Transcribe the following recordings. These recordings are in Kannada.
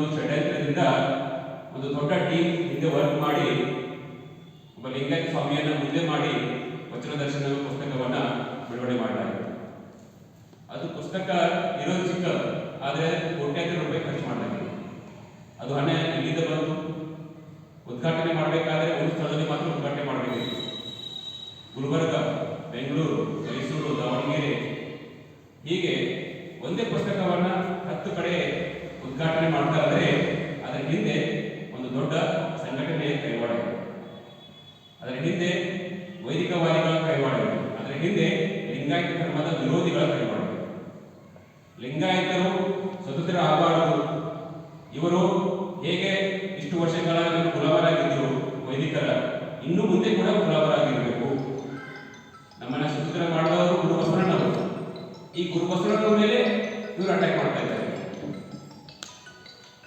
ಒಂದು ಷಡ್ಯಂತ್ರದಿಂದ ಒಂದು ದೊಡ್ಡ ಟೀಮ್ ಹಿಂದೆ ವರ್ಕ್ ಮಾಡಿ, ಒಬ್ಬ ಲಿಂಗಾಯತ ಸ್ವಾಮಿಯನ್ನು ಮುಂದೆ ಮಾಡಿ ವಚನ ದರ್ಶನ ಪುಸ್ತಕವನ್ನ ಬಿಡುಗಡೆ ಮಾಡಲಾಯಿತು ಅದು ಪುಸ್ತಕ ಇರೋದು ಚಿಕ್ಕ, ಆದರೆ ಕೋಟ್ಯಾಂತರ ರೂಪಾಯಿ ಖರ್ಚು ಮಾಡಲಾಗಿದೆ ಅದು ಹಣ ಎಲ್ಲಿಂದ ಬಂತು? ಉದ್ಘಾಟನೆ ಮಾಡಬೇಕಾದ್ರೆ ಒಂದು ಸ್ಥಳದಲ್ಲಿ ಮಾತ್ರ ಉದ್ಘಾಟನೆ ಮಾಡಬೇಕಿತ್ತು ಗುಲ್ಬರ್ಗ ಬೆಂಗಳೂರು ಮೈಸೂರು ದಾವಣಗೆರೆ ಹೀಗೆ ಒಂದೇ ಪುಸ್ತಕವನ್ನ ಹತ್ತು ಕಡೆ ಉದ್ಘಾಟನೆ ಮಾಡ್ತಾ ಇದ್ರೆ ಅದರ ಹಿಂದೆ ಒಂದು ದೊಡ್ಡ ಸಂಘಟನೆಯ ಕೈವಾಡ ಇದೆ ಅದರ ಹಿಂದೆ ವೈದಿಕವಾದಿಗಳ ಕೈವಾಡ ಇದೆ ಅದರ ಹಿಂದೆ ಲಿಂಗಾಯತ ಧರ್ಮದ ವಿರೋಧಿಗಳ ಕೈವಾಡ ಇದೆ ಲಿಂಗಾಯತರು ಸ್ವತಂತ್ರ ಆಗಬಾರದು. ಇವರು ಹೇಗೆ ಇಷ್ಟು ವರ್ಷಗಳ ಕುಲವರಾಗಿದ್ದರು ವೈದಿಕರ ಇನ್ನು ಮುಂದೆ ಕೂಡ ಕುಲವರಾಗಿರಬೇಕು ನಮ್ಮನ್ನ ಸ್ವತಂತ್ರ ಮಾಡುವವರು ಗುರು ಬಸವಣ್ಣವರು ಈ ಗುರು ಬಸವಣ್ಣವರ ಮೇಲೆ ಇವರು ಅಟ್ಯಾಕ್ ಮಾಡ್ತಾ ಇದ್ದಾರೆ.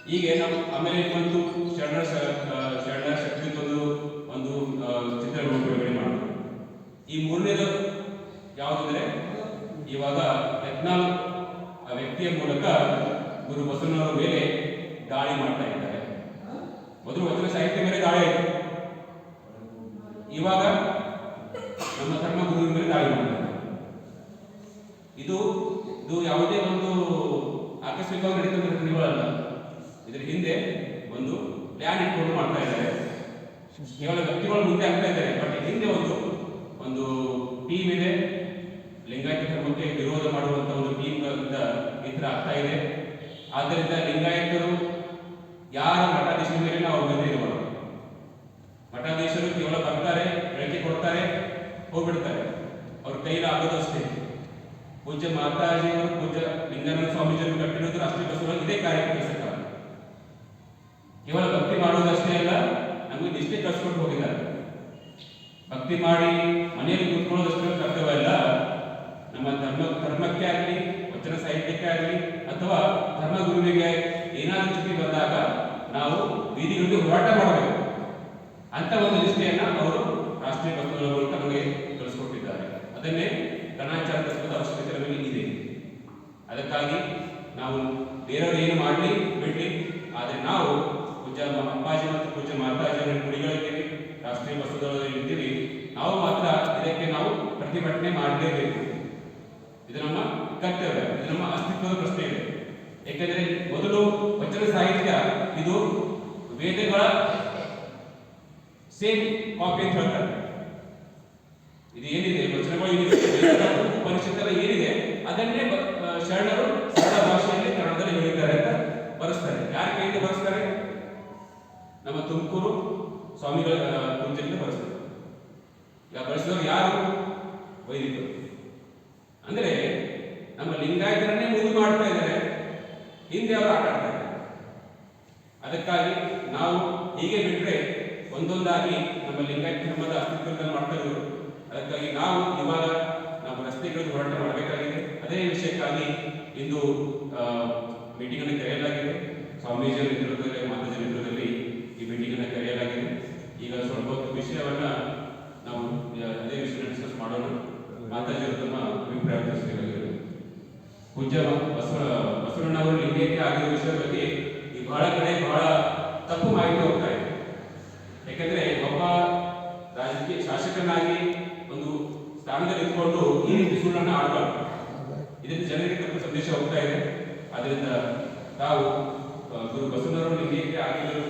ಈಗ ನಮ್ಮ ಆಮೇಲೆ ಬಂತು ಶರಣ ಶರಣ ಶಕ್ತಿ ಒಂದು ಒಂದು ಆ, ಚಿತ್ರವನ್ನು ಬಿಡುಗಡೆ ಮಾಡಿದ್ರು ಈ ಮೂರನೇದು ಯಾವುದಂದ್ರೆ ಇವಾಗ ಯಜ್ಞಾಲ್ ಆ ವ್ಯಕ್ತಿಯ ಮೂಲಕ ಗುರು ಬಸವನವರ ಮೇಲೆ ದಾಳಿ ಮಾಡ್ತಾ ಇದ್ದಾರೆ. ಮೊದಲು ವಚನ ಸಾಹಿತ್ಯ ಮೇಲೆ ದಾಳಿ ಇವಾಗ ನಮ್ಮ ಧರ್ಮ ಗುರುವಿನ ಮೇಲೆ ದಾಳಿ ಮಾಡ್ತಾರೆ ಇದು. ಇದು ಯಾವುದೇ ಒಂದು ಆಕಸ್ಮಿಕವಾಗಿ ನಡೀತಂತ ಘಟನೆಗಳಲ್ಲ ಇದರ ಹಿಂದೆ ಒಂದು ಪ್ಲಾನ್ ಇಟ್ಕೊಂಡು ಮಾಡ್ತಾ ಇದ್ದಾರೆ. ಕೇವಲ ವ್ಯಕ್ತಿಗಳು ಮುಂದೆ ಆಗ್ತಾ ಇದ್ದಾರೆ. ಬಟ್ ಹಿಂದೆ ಒಂದು ಒಂದು ಟೀಮ್ ಇದೆ. ಲಿಂಗಾಯತ ಧರ್ಮಕ್ಕೆ ವಿರೋಧ ಮಾಡುವಂತ ಒಂದು ಟೀಮ್ ಈ ತರ ಆಗ್ತಾ ಇದೆ. ಆದ್ದರಿಂದ ಲಿಂಗಾಯತರು ಯಾರ ಮಠಾಧೀಶರ ಮೇಲೆ ನಾವು ಅವಲಂಬನೆ ಇರಬಾರದು ಮಠಾಧೀಶರು ಕೇವಲ ಬರ್ತಾರೆ, ಹೇಳಿಕೆ ಕೊಡ್ತಾರೆ, ಹೋಗ್ಬಿಡ್ತಾರೆ. ಅವ್ರ ಕೈಲಿ ಆಗೋದಷ್ಟೇ ಪೂಜ್ಯ ಮಾತಾಜಿಯವರು, ಪೂಜ್ಯ ಲಿಂಗಾನಂದ ಸ್ವಾಮೀಜಿಯವರು ಕಟ್ಟಿರೋದು ರಾಷ್ಟ್ರೀಯ ಬಸವ ಇದೇ ಕಾರ್ಯ ಕೇವಲ ಭಕ್ತಿ ಮಾಡುವುದಷ್ಟೇ ಅಲ್ಲ, ನಮಗೆ ನಿಷ್ಠೆ ಕಳ್ಸ್ಕೊಂಡು ಹೋಗಿದ್ದಾರೆ. ಭಕ್ತಿ ಮಾಡಿ ಮನೆಯಲ್ಲಿ ಕೂತ್ಕೊಳ್ಳೋದಷ್ಟು ಕರ್ತವ್ಯ ನಮ್ಮ ಧರ್ಮ, ಧರ್ಮಕ್ಕೆ ಆಗಲಿ, ವಚನ ಸಾಹಿತ್ಯಕ್ಕೆ ಆಗಲಿ, ಅಥವಾ ಧರ್ಮ ಗುರುವಿಗೆ ಏನಾದರೂ ಚುಟಿ ಬಂದಾಗ ನಾವು ಬೀದಿಗಳಿಗೆ ಹೋರಾಟ ಮಾಡಬೇಕು. ಅಂತ ಒಂದು ನಿಷ್ಠೆಯನ್ನ ಅವರು ರಾಷ್ಟ್ರೀಯ ಭಕ್ತಗಳ ಮೂಲಕ ನಮಗೆ ಕಳಿಸ್ಕೊಟ್ಟಿದ್ದಾರೆ. ಅದನ್ನೇ ಗಣಾಚಾರ ತತ್ವದ ಅವಶ್ಯಕತೆ ನಮಗೆ ಇದೆ. ಅದಕ್ಕಾಗಿ ನಾವು ಬೇರೆಯವರು ಏನು ಮಾಡಲಿ ಬಿಡಲಿ, ಆದರೆ ನಾವು ಪೂಜಾ ಅಂಬಾಜಿ ಮತ್ತು ಪೂಜಾ ಮಾತಾಜಿಯವರ ಪ್ರತಿಭಟನೆ ಮಾಡಲೇಬೇಕು ಇದು ನಮ್ಮ ಕರ್ತವ್ಯ, ಇದು ನಮ್ಮ ಅಸ್ತಿತ್ವದ ಪ್ರಶ್ನೆ ಇದೆ. ಏಕೆಂದರೆ ಮೊದಲು ವಚನ ಸಾಹಿತ್ಯ ಇದು ವೇದಗಳ ಸೇಮ್ ಕಾಪಿ ಅಂತ ಹೇಳ್ತಾರೆ. ಇದು ಏನಿದೆ? ವಚನಗಳು ಏನಿದೆ? ಉಪನಿಷತ್ತರ ಏನಿದೆ? ಅದನ್ನೇ ಶರಣರು ಸರಳ ಭಾಷೆಯಲ್ಲಿ ಕನ್ನಡದಲ್ಲಿ ಹೇಳಿದ್ದಾರೆ ಅಂತ ಬರೆಸ್ತಾರೆ. ಯಾರ ಕೈಯಿಂದ ಬರೆಸ್ತಾರೆ? ನಮ್ಮ ತುಮಕೂರು ಸ್ವಾಮಿಗಳ ಪೂಜೆಯಿಂದ ಬರೆಸ್ತಾರೆ. ಬಳಸಿದವರು ಯಾರು? ವೈದಿಕರು. ಅಂದ್ರೆ ನಮ್ಮ ಲಿಂಗಾಯತರನ್ನೇ ಮುಂದೆ ಮಾಡ್ತಾ ಇದ್ದಾರೆ. ಹಿಂದೆ ಅವರು ಆಟ ಆಡ್ತಾ ಇದ್ದಾರೆ. ಅದಕ್ಕಾಗಿ ನಾವು ಹೀಗೆ ಬಿಟ್ಟರೆ ಒಂದೊಂದಾಗಿ ನಮ್ಮ ಲಿಂಗಾಯತ ಧರ್ಮದ ಅಸ್ತಿತ್ವದಲ್ಲಿ ಮಾಡ್ತಾ ಇದ್ರು ಅದಕ್ಕಾಗಿ ನಾವು ಇವಾಗ ನಮ್ಮ ರಸ್ತೆಗಳಲ್ಲಿ ಹೋರಾಟ ಮಾಡಬೇಕಾಗಿದೆ. ಅದೇ ವಿಷಯಕ್ಕಾಗಿ ಇಂದು ಮೀಟಿಂಗ್ ಅನ್ನು ಕರೆಯಲಾಗಿದೆ. ಸ್ವಾಮೀಜಿಯವರ ನೇತೃತ್ವದಲ್ಲಿ, ಮಾತಾಜಿ ನೇತೃತ್ವದಲ್ಲಿ ಈ ಮೀಟಿಂಗ್ ಅನ್ನು ಕರೆಯಲಾಗಿದೆ. ಈಗ ಸ್ವಲ್ಪ ಹೊತ್ತು ವಿಷಯವನ್ನ ಮಾತಾಜಿ ಅವರು ತಮ್ಮ ಅಭಿಪ್ರಾಯ ತಿಳಿಸಬೇಕಾಗಿದೆ ಪೂಜ್ಯ ಬಸವ ಬಸವಣ್ಣನವರು ಲಿಂಗೈಕ್ಯ ಆಗಿರೋ ವಿಷಯದ ಬಗ್ಗೆ ಈ ಬಹಳ ಕಡೆ ಬಹಳ ತಪ್ಪು ಮಾಹಿತಿ ಹೋಗ್ತಾ ಇದೆ. ಯಾಕಂದ್ರೆ ಒಬ್ಬ ರಾಜಕೀಯ ಶಾಸಕನಾಗಿ ಒಂದು ಸ್ಥಾನದಲ್ಲಿ ಇಟ್ಕೊಂಡು ಈ ರೀತಿ ಸುಳ್ಳನ್ನ ಆಡಬಾರ್ದು. ಇದರಿಂದ ಜನರಿಗೆ ತಪ್ಪು ಸಂದೇಶ ಹೋಗ್ತಾ ಇದೆ. ಅದರಿಂದ ತಾವು ಗುರು ಬಸವಣ್ಣವರು ಲಿಂಗೈಕ್ಯ ಆಗಿರೋ